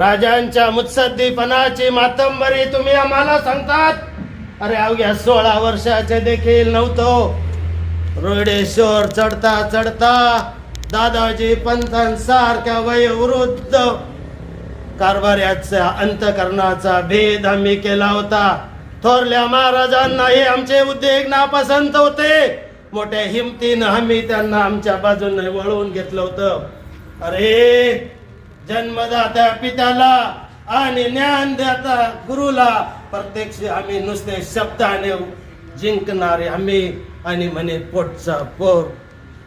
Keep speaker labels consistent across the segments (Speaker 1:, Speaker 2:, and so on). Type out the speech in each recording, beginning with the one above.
Speaker 1: राजांच्या मुत्सद्दीपणाची मातंबरी तुम्ही आम्हाला सांगतात. अरे अवघ्या सोळा वर्षाचे देखील नव्हतो. रोडेश्वर चढता चढता दादाजी पंतांसारख्या वयोवृद्ध कारभार्याचा अंतकरणाचा भेद आम्ही केला होता. थोरल्या महाराजांनाही आमचे उद्योग नापसंत होते. मोठ्या हिमतीनं आम्ही त्यांना आमच्या बाजूने वळवून घेतलं होतं. अरे जन्मदात्या पित्याला आणि ज्ञानदाता गुरुला प्रत्यक्ष आम्ही नुसते शब्दाने जिंकणारे आम्ही. आणि म्हणे पोटचा पोर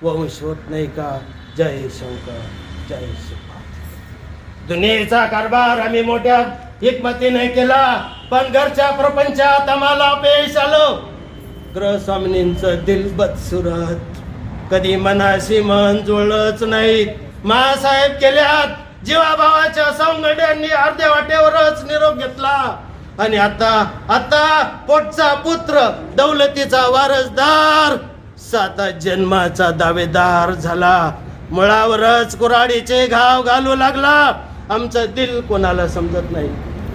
Speaker 1: वंश होत नाही का? जय शंकर जय शंकर दुनियेचा कारभार आम्ही मोठ्या हिकमतीने केला पण घरच्या प्रपंचात आम्हाला अपयश आलो. ग्रहस्वामिनींचं दिलबत सुरत. कधी मनाशी मन जुळलंच नाहीत मासाहेब केल्यात जीवाभावाच्या सावंगड्यांनी अर्ध्या वाटेवरच निरोप घेतला. आणि आता आता पोटचा पुत्र दौलतीचा वारसदार सात जन्माचा दावेदार झाला. मुळावरच कुऱ्हाडीचे घाव घालू लागला. आमचं दिल कोणाला समजत नाही.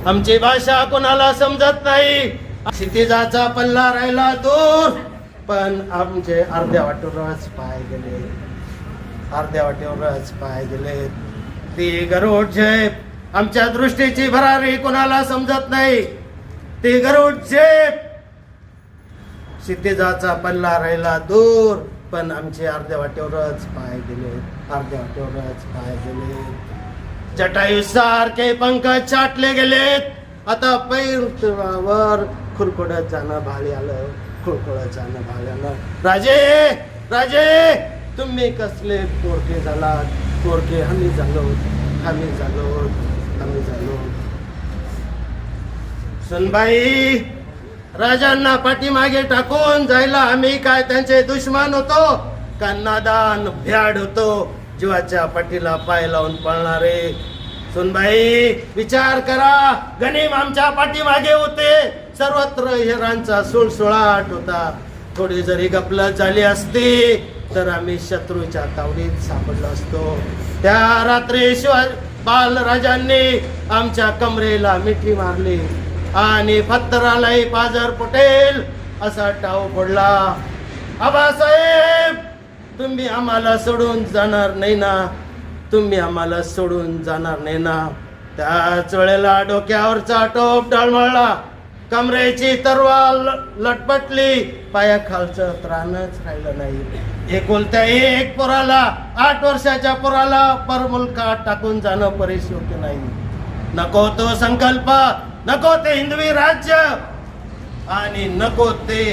Speaker 1: आमची भाषा कोणाला समजत नाही. क्षितिजाचा पल्ला राहिला दूर पण आमचे अर्ध्या वाटेवरच पाय गेले. अर्ध्या वाटेवरच पाय गेले. ती गरुड झेप आमच्या दृष्टीची भरारी कोणाला समजत नाही ती गरुड झेप क्षितिजाचा पल्ला राहिला दूर पण आमचे अर्ध्या वाटेवरच पाय गेले अर्ध्या वाटेवरच पाय गेले जटायू सारखे पंख छाटले गेलेत. आता पैर खुरकुडत जाणं भाळी आलं खुरकुडत जाणं भाळी आलं. राजे राजे तुम्ही कसले पोरके झालात? पोरके आम्ही झालो आम्ही झालो आम्ही झालो सुनबाई राजांना पाठीमागे टाकून जायला आम्ही काय त्यांचे दुश्मन होतो? का नादान भ्याड होतो जीवाच्या पाठीला पाय लावून पळणारे. सुनबाई विचार करा गणिम आमच्या पाठीमागे होते. सर्वत्र हिरांचा सुळसुळाट होता. थोडी जरी गपलत झाली असती तर आम्ही शत्रूच्या तावडीत सापडलो असतो. त्या रात्री शिवाय बालराजांनी आमच्या कमरेला मिठी मारली आणि फत्तरालाही पाजर पटेल असा टाव पडला आबासाहेब तुम्ही आम्हाला सोडून जाणार नाही ना? तुम्ही आम्हाला सोडून जाणार नाही ना? त्याच वेळेला डोक्यावरचा टोप डळमळला. कमरेची तरवाल लटपटली. पायाखालचं त्राणच राहिलं नाही. एकुलत्या एक पोराला आठ वर्षाच्या पोराला परमुलकात टाकून जाणं परिशोग्य नाही. नको तो संकल्प नको ते हिंदवी राज्य आणि नको ते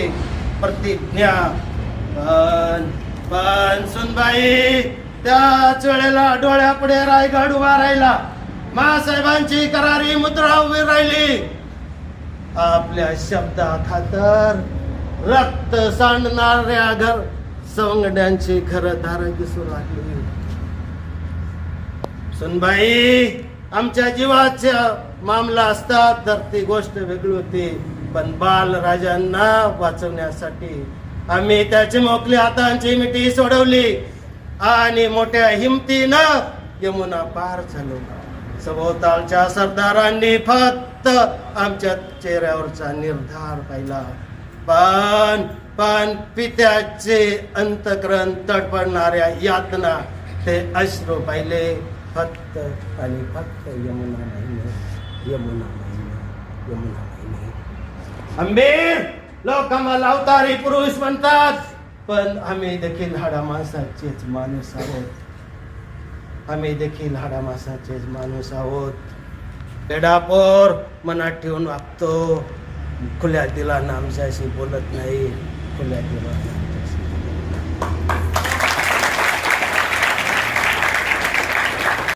Speaker 1: प्रतिज्ञा. पण पण सुनबाई त्याच वेळेला डोळ्यापुढे रायगड उभा राहिला महासाहेबांची करारी मुद्रा उभी राहिली. आपल्या शब्दा खातर रक्त सांडणाऱ्या घर सवंगड्यांचे खरं दार दिसू लागली सुनबाई आमच्या जीवाच्या मामला असतात तर ती गोष्ट वेगळी होती. पण बाल राजांना वाचवण्यासाठी आम्ही त्याची मोकली हातांची मिठी सोडवली आणि मोठ्या हिमतीनं यमुना पार झालो. सभोवतालच्या सरदारांनी फक्त आमच्या चेहऱ्यावरचा निर्धार पाहिला. पण पण पित्याचे अंतकरण तडपडणाऱ्या यातना ते अश्रू पाहिले. फक्त आणि फक्त यमुना महिने यमुना महिने यमुना महिने आंबेर लोक आम्हाला अवतारी पुरुष म्हणतात पण आम्ही देखील हाडा माणसाचेच माणूस आहोत. आम्ही देखील हाडा माणसाचेच माणूस आहोत. पेडापोर मनात ठेवून वागतो. खुल्या दिला आमच्याशी बोलत नाही. खुल्या दिला